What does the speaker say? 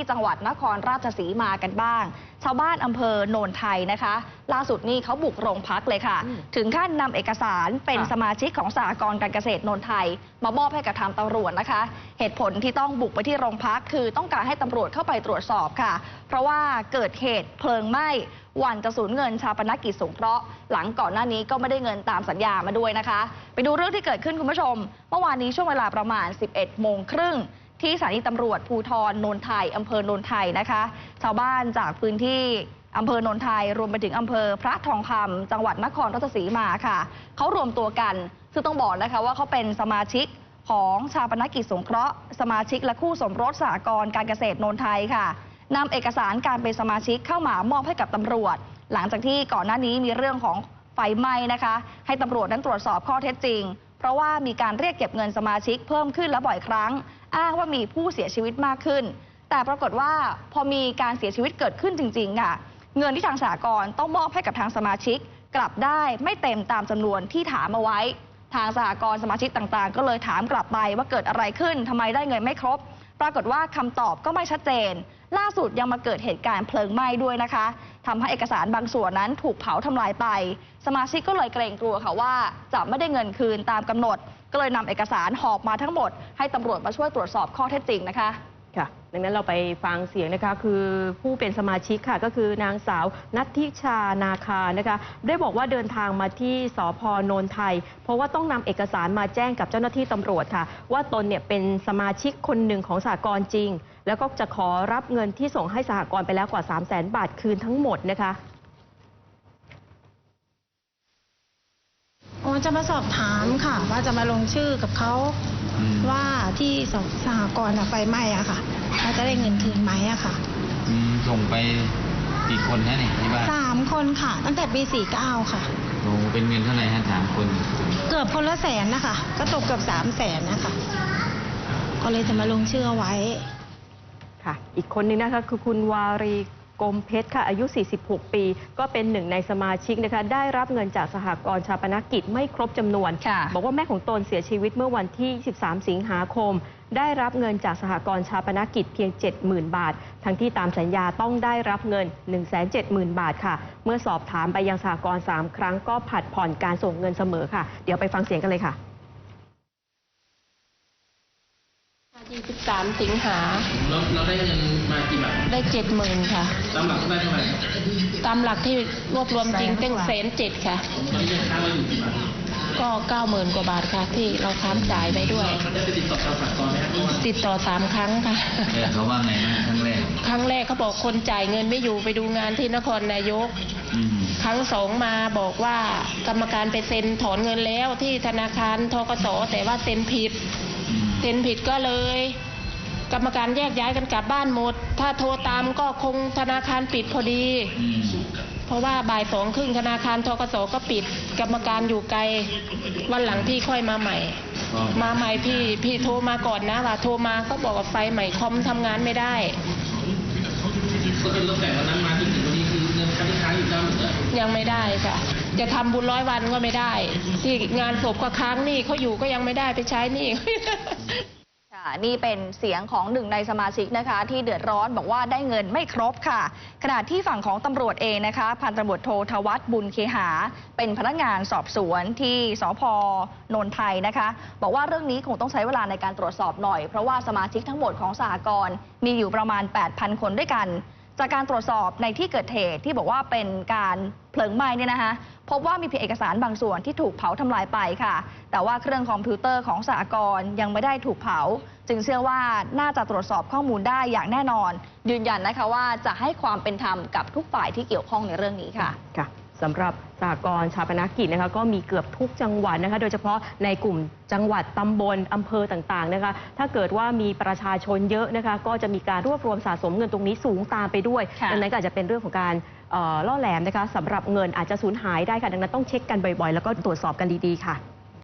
ที่จังหวัดนครราชสีมากันบ้าง ชาวบ้านอำเภอโนนไทยนะคะ ล่าสุดนี่เขาบุกโรงพักเลยค่ะอืมถึงขั้นนำเอกสารเป็นค่ะสมาชิกของสหกรณ์การเกษตรโนนไทย มามอบให้กับทางตำรวจนะคะ เหตุผลที่ต้องบุกไปที่โรงพักคือต้องการให้ตำรวจเข้าไปตรวจสอบค่ะ เพราะว่าเกิดเหตุเพลิงไหม้วันจะสูญเงินชาปนกิจสงเคราะห์หลังก่อนหน้านี้ก็ไม่ได้เงินตามสัญญามาด้วยนะคะ ไปดูเรื่องที่เกิดขึ้นคุณผู้ชม เมื่อวานนี้ช่วงเวลาประมาณ 11โมงครึ่ง ที่สถานีตำรวจภูทรโนนไทยอำเภอโนนไทยนะคะ ชาวบ้านจากพื้นที่อำเภอโนนไทย รวมไปถึงอำเภอพระทองคำจังหวัดนครราชสีมาค่ะเขารวมตัวกัน ซึ่งต้องบอกนะคะว่าเขาเป็นสมาชิกของชาปนกิจสงเคราะห์สมาชิกและคู่สมรสสหกรณ์การเกษตรโนนไทยค่ะนำเอกสารการเป็นสมาชิกเข้ามามอบให้กับตำรวจ หลังจากที่ก่อนหน้านี้มีเรื่องของไฟไหม้นะคะ ให้ตำรวจนั้นตรวจสอบข้อเท็จจริง เพราะว่ามีการเรียกเก็บเงินสมาชิกเพิ่มขึ้นและบ่อยครั้ง อ้างว่ามีผู้เสียชีวิตมากขึ้น แต่ปรากฏว่าพอมีการเสียชีวิตเกิดขึ้นจริงๆค่ะเงินที่ทางสากลต้องมอบให้กับทางสมาชิก กลับได้ไม่เต็มตามจำนวนที่ถามเอาไว้ ทางสหกรณ์สมาชิกต่างๆ ก็เลยถามกลับไปว่าเกิดอะไรขึ้นทำไมได้เงินไม่ครบ ปรากฏว่าคำตอบก็ไม่ชัดเจน ล่าสุดยังมาเกิดเหตุการณ์เพลิงไหม้ด้วยนะคะทำให้เอกสารบางส่วนนั้นถูกเผาทำลายไป สมาชิกก็เลยเกรงกลัวค่ะว่า จะไม่ได้เงินคืนตามกำหนด ก็เลยนำเอกสารหอบมาทั้งหมด ให้ตำรวจมาช่วยตรวจสอบข้อเท็จจริงนะคะ ค่ะดังนั้นเราไปฟังเสียงนะคะ คือผู้เป็นสมาชิกค่ะ ก็คือนางสาวนัทธิชานาคานะคะ ได้บอกว่าเดินทางมาที่สพโนนไทย เพราะว่าต้องนำเอกสารมาแจ้งกับเจ้าหน้าที่ตำรวจค่ะ ว่าตนเนี่ยเป็นสมาชิกคนหนึ่งของสหกรณ์จริง แล้วก็จะขอรับเงินที่ส่งให้สหกรณ์ไปแล้วกว่า 3 0 0 0 0 0 บาทคืนทั้งหมดนะคะ อ๋อ จะมาสอบถามค่ะ ว่าจะมาลงชื่อกับเขาอืมว่าที่สสหกรณ์อะไฟไหม้อะค่ะเขาจะได้เงินคืนไหมอะค่ะอืมส่งไปกี่คนฮะเนี่ยที่บ้านสามคนค่ะ ตั้งแต่ปีสี่เก้าค่ะโอ้เป็นเงินเท่าไหร่ฮะสามคน เกือบคนละแสนนะคะ ก็ตกเกือบสามแสนนะคะก็เลยจะมาลงชื่อเอาไว้ ค่ะ อีกคนนึงนะคะคือคุณวารี กรมเพชรค่ะอายุ 46 ปี ก็เป็นหนึ่งในสมาชิกนะคะได้รับเงินจากสหกรณ์ชาปนกิจไม่ครบจำนวนค่ะบอกว่าแม่ของตนเสียชีวิตเมื่อวันที่ 13 สิงหาคม ได้รับเงินจากสหกรณ์ชาปนกิจเพียง 70,000 บาท ทั้งที่ตามสัญญาต้องได้รับเงิน 170,000 บาทค่ะ เมื่อสอบถามไปยังสหกรณ์3ครั้งก็ผัดผ่อนการส่งเงินเสมอค่ะ เดี๋ยวไปฟังเสียงกันเลยค่ะ23สิงหาเราเราได้เงินมากี่บาท ได้เจ็ดหมื่นค่ะ ตามหลักได้เท่าไหร่ตามหลักที่รวบรวมจริงตั้งแสนเจ็ดค่ะ ตอนนี้ยังค้างเราอยู่กี่บาทก็เก้าหมื่นกว่าบาทค่ะ ที่เราค้างจ่ายไปด้วยเราได้ไปติดต่อทางสากลไหมครับว่าติดต่อสามครั้งค่ะ เออเขาว่าไงบ้างครั้งแรกครั้งแรกเขาบอกคนจ่ายเงินไม่อยู่ไปดูงานที่นครนายก อืมครั้งสองมาบอกว่ากรรมการไปเซ็นถอนเงินแล้วที่ธนาคารทกสแต่ว่าเซ็นผิด อืมเซ็นผิดก็เลย กรรมการแยกย้ายกันกลับบ้านหมด ถ้าโทรตามก็คงธนาคารปิดพอดี เพราะว่าบ่ายสองครึ่งธนาคารทกสก็ปิด กรรมการอยู่ไกล วันหลังพี่ค่อยมาใหม่ มาใหม่พี่พี่โทรมาก่อนนะว่าโทรมาก็บอกว่าไฟใหม่คอมทำงานไม่ได้ก็คือตั้งแต่วันนั้นมาจนถึงวันนี้คือเงินค้างที่ค้างอยู่เจ้าหนึ่งยังไม่ได้ค่ะ จะทำบุญร้อยวันก็ไม่ได้ ที่งานศพก็ค้างนี้เขาอยู่ก็ยังไม่ได้ไปใช้หนี้ค่ นี่เป็นเสียงของหนึ่งในสมาชิกนะคะ ที่เดือดร้อนบอกว่าได้เงินไม่ครบค่ะ ขณะที่ฝั่งของตำรวจเองนะคะ พันตำรวจโททวัฒน์บุญเคหา เป็นพนักงานสอบสวนที่สพนนไทยนะคะ บอกว่าเรื่องนี้คงต้องใช้เวลาในการตรวจสอบหน่อย เพราะว่าสมาชิกทั้งหมดของสหกรณ์มีอยู่ประมาณ 8,000 คนด้วยกัน จากการตรวจสอบในที่เกิดเหตุที่บอกว่าเป็นการเพลิงไหม้เนี่ยนะคะพบว่ามีเพียงเอกสารบางส่วนที่ถูกเผาทำลายไปค่ะ แต่ว่าเครื่องคอมพิวเตอร์ของสหกรณ์ยังไม่ได้ถูกเผา จึงเชื่อว่าน่าจะตรวจสอบข้อมูลได้อย่างแน่นอน ยืนยันนะคะว่าจะให้ความเป็นธรรมกับทุกฝ่ายที่เกี่ยวข้องในเรื่องนี้ค่ะค่ะ สำหรับสหกรณ์ชาปนกิจนะคะก็มีเกือบทุกจังหวัดนะคะโดยเฉพาะในกลุ่มจังหวัดตำบลอำเภอต่างๆนะคะถ้าเกิดว่ามีประชาชนเยอะนะคะก็จะมีการรวบรวมสะสมเงินตรงนี้สูงตามไปด้วยค่ะดังนั้นก็อาจจะเป็นเรื่องของการเอ่อล่อแหลมนะคะสำหรับเงินอาจจะสูญหายได้ค่ะดังนั้นต้องเช็คกันบ่อยๆ แล้วก็ตรวจสอบกันดีๆค่ะ